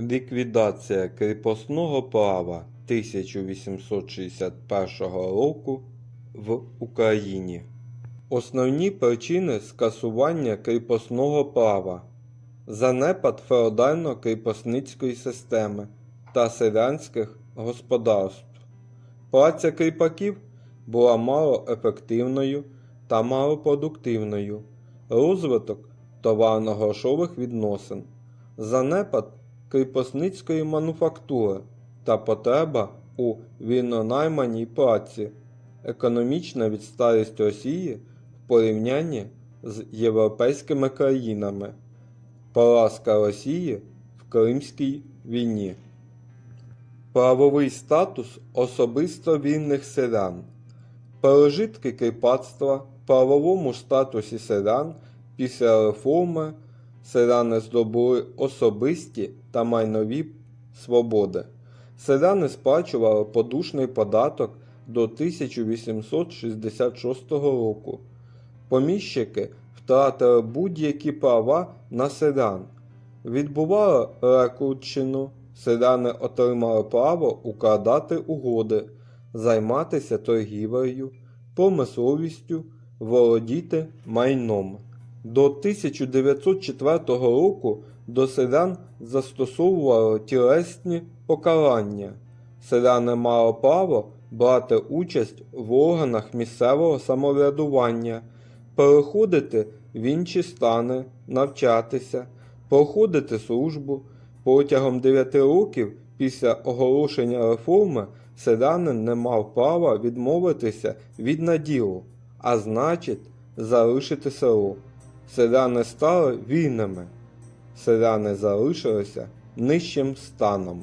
Ліквідація кріпосного права 1861 року в Україні. Основні причини скасування кріпосного права. Занепад феодально-кріпосницької системи та селянських господарств. Праця кріпаків була малоефективною та малопродуктивною. Розвиток товарно-грошових відносин. Занепад кріпосницької мануфактури та потреба у вільнонайманій праці. Економічна відсталість Росії в порівнянні з європейськими країнами. Поразка Росії в Кримській війні. Правовий статус особисто вільних селян. Пережитки кріпацтва в правовому статусі селян після реформи селяни здобули особисті та майнові свободи. Селяни сплачували подушний податок до 1866 року. Поміщики втратили будь-які права на селян. Відбували рекрутчину, селяни отримали право укладати угоди, займатися торгівлею, промисловістю, володіти майном. До 1904 року до селян застосовували тілесні покарання. Селяни мали право брати участь в органах місцевого самоврядування, переходити в інші стани, навчатися, проходити службу. Протягом 9 років після оголошення реформи селянин не мав права відмовитися від наділу, а значить залишити село. Селяни стали вільними, селяни залишилися нижчим станом.